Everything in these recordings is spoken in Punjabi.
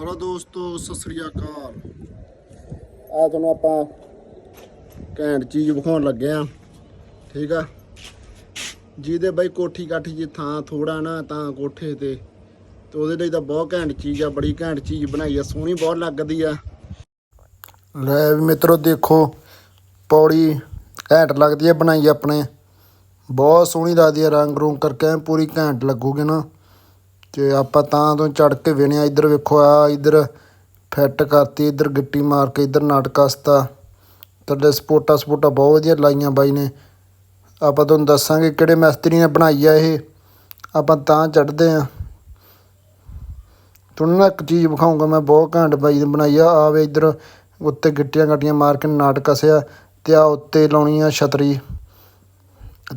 ਹਲੋ ਦੋਸਤੋ, ਸਤਿ ਸ੍ਰੀ ਅਕਾਲ। ਆ ਤੁਹਾਨੂੰ ਆਪਾਂ ਘੈਂਟ ਚੀਜ਼ ਵਿਖਾਉਣ ਲੱਗੇ ਆ। ਠੀਕ ਆ? ਜਿਹਦੇ ਬਾਈ ਕੋਠੀ ਕਾਠੀ ਜੇ ਥਾਂ ਥੋੜਾ ਨਾ, ਤਾਂ ਕੋਠੇ ਤੇ। ਤੇ ਉਹਦੇ ਲਈ ਤਾਂ ਬਹੁਤ ਘੈਂਟ ਚੀਜ਼ ਆ, ਬੜੀ ਘੈਂਟ ਚੀਜ਼ ਬਣਾਈ ਆ, ਸੋਹਣੀ ਬਹੁਤ ਲੱਗਦੀ ਆ। ਲੈ ਵੀ ਮਿੱਤਰੋ, ਦੇਖੋ, ਪੌੜੀ ਘੈਂਟ ਲੱਗਦੀ ਆ ਬਣਾਈ ਆਪਣੇ। ਬਹੁਤ ਸੋਹਣੀ ਲੱਗਦੀ ਆ ਰੰਗ ਰੂੰਗ ਕਰਕੇ ਪੂਰੀ ਘੈਂਟ ਲੱਗੂਗੀ ਨਾ। ਤੇ ਆਪਾਂ ਤਾਂ ਤੋਂ ਚੜ ਕੇ ਵੇਣਿਆ, ਇੱਧਰ ਵੇਖੋ ਆ, ਇੱਧਰ ਫਿੱਟ ਕਰਤੀ, ਇੱਧਰ ਗਿੱਟੀ ਮਾਰ ਕੇ, ਇੱਧਰ ਨਾਟਕਸਤਾ ਥੱਲੇ ਸਪੋਟਾ ਸਪੋਟਾ ਬਹੁਤ ਵਧੀਆ ਲਾਈਆਂ ਬਾਈ ਨੇ। ਆਪਾਂ ਤੁਹਾਨੂੰ ਦੱਸਾਂਗੇ ਕਿਹੜੇ ਮਿਸਤਰੀ ਨੇ ਬਣਾਈ ਆ ਇਹ। ਆਪਾਂ ਤਾਂ ਚੜਦੇ ਆ। ਤੁਹਾਨੂੰ ਨਾ ਇੱਕ ਚੀਜ਼ ਵਿਖਾਉਂਗਾ ਮੈਂ ਬਹੁਤ ਘੈਂਟ ਬਾਈ ਨੇ ਬਣਾਈ ਆ। ਆਵੇ ਇੱਧਰ ਉੱਤੇ ਗਿੱਟੀਆਂ ਗੱਟੀਆਂ ਮਾਰ ਕੇ ਨਾਟਕ ਕਸਿਆ ਤੇ ਆ ਉੱਤੇ ਲਾਉਣੀ ਆ ਛਤਰੀ।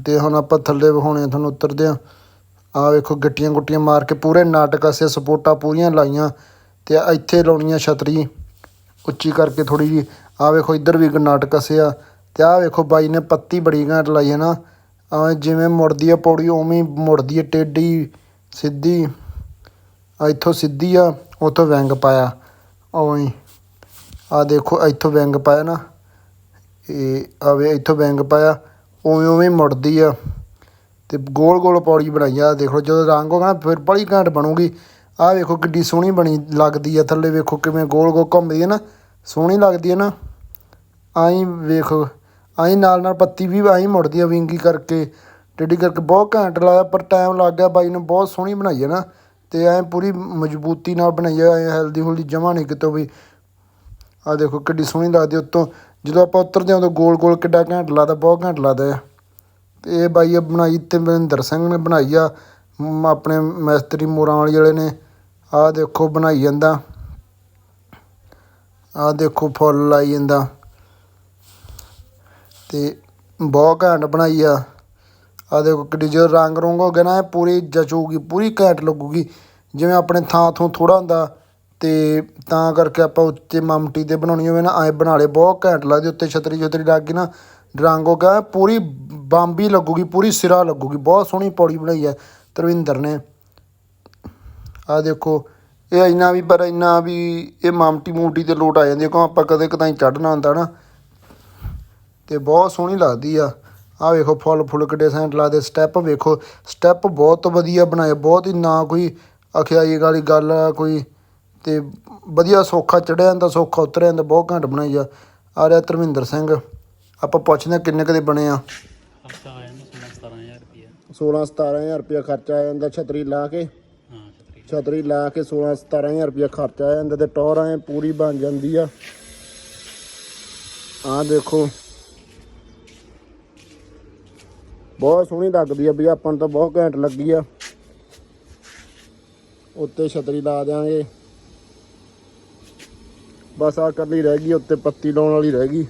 ਤੇ ਹੁਣ ਆਪਾਂ ਥੱਲੇ ਵਿਖਾਉਣੇ ਤੁਹਾਨੂੰ ਉਤਰਦੇ ਆ। ਆ ਵੇਖੋ ਗੱਟੀਆਂ ਗੁੱਟੀਆਂ ਮਾਰ ਕੇ ਪੂਰੇ ਨਾਟਕ ਅਸੇ ਸਪੋਰਟਾਂ ਪੂਰੀਆਂ ਲਾਈਆਂ ਤੇ ਆਹ ਇੱਥੇ ਲਾਉਣੀਆਂ ਛਤਰੀ ਉੱਚੀ ਕਰਕੇ ਥੋੜੀ ਜੀ ਆ ਵੇਖੋ ਇੱਧਰ ਵੀ ਨਾਟਕ ਅਸੇ ਆ ਤੇ ਆ ਵੇਖੋ ਬਾਈ ਨੇ ਪੱਤੀ ਬੜੀ ਘੈਂਟ ਲਾਈ ਹੈ ਨਾ। ਆ ਜਿਵੇਂ ਮੁੜਦੀ ਆ ਪੌੜੀ, ਉਵੇਂ ਹੀ ਮੁੜਦੀ ਆ ਟੇਢੀ, ਸਿੱਧੀ। ਇੱਥੋਂ ਸਿੱਧੀ ਆ, ਉਥੋਂ ਵੈਂਗ ਪਾਇਆ। ਉਵੇਂ ਆ ਦੇਖੋ ਇੱਥੋਂ ਵੈਂਗ ਪਾਇਆ ਨਾ। ਇਹ ਆਵੇ ਇੱਥੋਂ ਵੈਂਗ ਪਾਇਆ, ਉਵੇਂ ਉਵੇਂ ਮੁੜਦੀ ਆ। ਤੇ ਗੋਲ ਗੋਲ ਪੌੜੀ ਬਣਾਈ ਦੇਖ ਲਓ ਜਦੋਂ ਰੰਗ ਹੋਗਾ ਨਾ ਫਿਰ ਬੜੀ ਘੈਂਟ ਬਣੂਗੀ। ਆਹ ਵੇਖੋ ਕਿੱਡੀ ਸੋਹਣੀ ਬਣੀ ਲੱਗਦੀ ਆ, ਥੱਲੇ ਵੇਖੋ ਕਿਵੇਂ ਗੋਲ ਗੋਲ ਘੁੰਮਦੀ ਹੈ ਨਾ, ਸੋਹਣੀ ਲੱਗਦੀ ਹੈ ਨਾ। ਆਈ ਵੇਖੋ, ਆਈ ਨਾਲ ਨਾਲ ਪੱਤੀ ਵੀ ਆਈ ਮੁੜਦੀ ਆ ਵਿੰਗੀ ਕਰਕੇ, ਟੇਢੀ ਕਰਕੇ ਬਹੁਤ ਘੈਂਟ ਲਾਇਆ ਪਰ ਟਾਈਮ ਲੱਗ ਗਿਆ ਬਾਈ ਨੇ ਬਹੁਤ ਸੋਹਣੀ ਬਣਾਈ ਹੈ ਨਾ, ਤੇ ਐ ਪੂਰੀ ਮਜ਼ਬੂਤੀ ਨਾਲ ਬਣਾਈ ਆ, ਐ ਹੈਲਦੀ ਹੁਲਦੀ ਜਮਾ ਨਹੀਂ ਕਿਤੋਂ ਵੀ। ਆ ਦੇਖੋ ਕਿੱਡੀ ਸੋਹਣੀ ਲੱਗਦੀ ਉੱਤੋਂ, ਜਦੋਂ ਆਪਾਂ ਉਤਰਦੇ ਹਾਂ ਉਦੋਂ ਗੋਲ ਗੋਲ ਕਿੱਡਾ ਘੈਂਟ ਲੱਗਦਾ, ਬਹੁਤ ਘੈਂਟ ਲੱਗਦਾ ਆ। ਤੇ ਇਹ ਬਾਈ ਆ ਬਣਾਈ ਤੇ ਮਹਿੰਦਰ ਸਿੰਘ ਨੇ ਬਣਾਈ ਆ। ਆਪਣੇ ਮਿਸਤਰੀ ਮੋਰਾਂ ਵਾਲੇ ਜਿਹੜੇ ਨੇ। ਆਹ ਦੇਖੋ ਬਣਾਈ ਜਾਂਦਾ। ਆਹ ਦੇਖੋ ਫੁੱਲ ਲਾਈ ਜਾਂਦਾ। ਤੇ ਬਹੁਤ ਘੈਂਟ ਬਣਾਈ ਆ। ਆਹ ਦੇਖੋ ਕਿੱਡੀ ਜਦੋਂ ਰੰਗ ਰੁੰਗ ਹੋ ਗਿਆ ਨਾ, ਇਹ ਪੂਰੀ ਜਚੂਗੀ, ਪੂਰੀ ਘੈਂਟ ਲੱਗੂਗੀ। ਜਿਵੇਂ ਆਪਣੇ ਥਾਂ ਥੋਂ ਥੋੜਾ ਹੁੰਦਾ, ਤੇ ਤਾਂ ਕਰਕੇ ਆਪਾਂ ਉੱਤੇ ਮਮਟੀ ਤੇ ਬਣਾਉਣੀ ਹੋਵੇ ਨਾ, ਐ ਬਣਾ ਲੇ ਬਹੁਤ ਘੈਂਟ ਲੱਗਦੀ, ਉੱਤੇ ਛਤਰੀ ਛਤਰੀ ਲੱਗ ਗਈ ਨਾ। ਰੰਗ ਹੋ ਗਿਆ, ਪੂਰੀ ਬੰਬੀ ਲੱਗੂਗੀ, ਪੂਰੀ ਸਿਰਾ ਲੱਗੂਗੀ, ਬਹੁਤ ਸੋਹਣੀ ਪੌੜੀ ਬਣਾਈ ਹੈ ਤਰਵਿੰਦਰ ਨੇ। ਆ ਦੇਖੋ, ਇਹ ਇੰਨਾ ਵੀ ਪਰ ਇੰਨਾ ਵੀ ਇਹ ਮਾਮਟੀ ਮੂਟੀ ਤੇ ਲੋਟ ਆ ਜਾਂਦੀ ਕਿਉਂ ਆਪਾਂ ਕਦੇ ਕਦਾਈ ਚੜਨਾ ਹੁੰਦਾ ਨਾ। ਤੇ ਬਹੁਤ ਸੋਹਣੀ ਲੱਗਦੀ ਆ। ਆ ਵੇਖੋ, ਫੁੱਲ ਫੁੱਲ ਕਿੱਡੇ ਸੈਂਟ ਲੱਗਦੇ ਸਟੈਪ ਵੇਖੋ ਸਟੈਪ ਬਹੁਤ ਵਧੀਆ ਬਣਾਏ, ਬਹੁਤ ਹੀ ਨਾ ਕੋਈ ਅਖਿਆਈ ਵਾਲੀ ਗੱਲ ਆ, ਕੋਈ ਤੇ ਵਧੀਆ ਸੌਖਾ ਚੜਿਆ ਜਾਂਦਾ, ਸੌਖਾ ਉਤਰਿਆ ਜਾਂਦਾ, ਬਹੁਤ ਘੰਟ ਬਣਾਈ ਆ। ਆ ਰਿਹਾ ਧਰਮਿੰਦਰ ਸਿੰਘ। ਆਪਾਂ ਪੁੱਛਦੇ ਹਾਂ ਕਿੰਨੇ ਕਦੇ ਬਣੇ ਆ। ਖਰਚਾ ਆ ਜਾਂਦਾ 16 17000 ਰੁਪਇਆ 16 17000 ਰੁਪਇਆ ਖਰਚਾ ਆ ਜਾਂਦਾ ਛਤਰੀ ਲਾ ਕੇ। ਹਾਂ ਛਤਰੀ ਛਤਰੀ ਲਾ ਕੇ 16 17000 ਰੁਪਇਆ ਖਰਚਾ ਆ ਜਾਂਦਾ ਤੇ ਟੌਰ ਐ ਪੂਰੀ ਬਣ ਜਾਂਦੀ ਆ। ਆਹ ਦੇਖੋ। ਬਹੁਤ ਸੋਹਣੀ ਲੱਗਦੀ ਆ ਵੀ ਆਪਾਂ ਨੂੰ ਤਾਂ ਬਹੁਤ ਘੈਂਟ ਲੱਗੀ ਆ। ਉੱਤੇ ਛਤਰੀ ਲਾ ਦਿਆਂਗੇ। ਬਸ ਆ ਕੱਲੀ ਰਹਿ ਗਈ ਉੱਤੇ ਪੱਤੀ ਲਾਉਣ ਵਾਲੀ ਰਹਿ ਗਈ।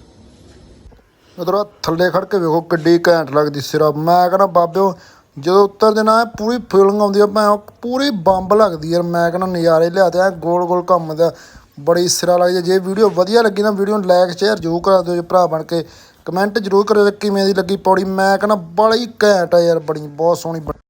ਉਧਰ ਥੱਲੇ ਖੜ ਕੇ ਵੇਖੋ ਕਿੱਡੀ ਘੈਂਟ ਲੱਗਦੀ ਸਿਰਾ। ਮੈਂ ਕਹਿੰਦਾ ਬਾਬਿਓ ਜਦੋਂ ਉਤਰਦੇ ਨਾ ਪੂਰੀ ਫੀਲਿੰਗ ਆਉਂਦੀ ਆ ਮੈਂ ਪੂਰੀ ਬੰਬ ਲੱਗਦੀ ਯਾਰ ਮੈਂ ਕਹਿੰਦਾ, ਨਜ਼ਾਰੇ ਲਿਆਤੇ ਐ ਗੋਲ ਗੋਲ ਘੁੰਮਦਾ ਬੜੀ ਸਿਰਾ ਲੱਗਦੀ ਜੇ ਵੀਡੀਓ ਵਧੀਆ ਲੱਗੀ ਨਾ, ਵੀਡੀਓ ਨੂੰ ਲਾਈਕ ਸ਼ੇਅਰ ਜ਼ਰੂਰ ਕਰਾ ਦਿਓ ਜੇ, ਭਰਾ ਬਣ ਕੇ। ਕਮੈਂਟ ਜ਼ਰੂਰ ਕਰਿਓ ਕਿ ਕਿਵੇਂ ਦੀ ਲੱਗੀ ਪੌੜੀ। ਮੈਂ ਕਹਿੰਦਾ, ਬੜੀ ਘੈਂਟ ਆ ਯਾਰ, ਬੜੀ, ਬਹੁਤ ਸੋਹਣੀ ਬਣੀ।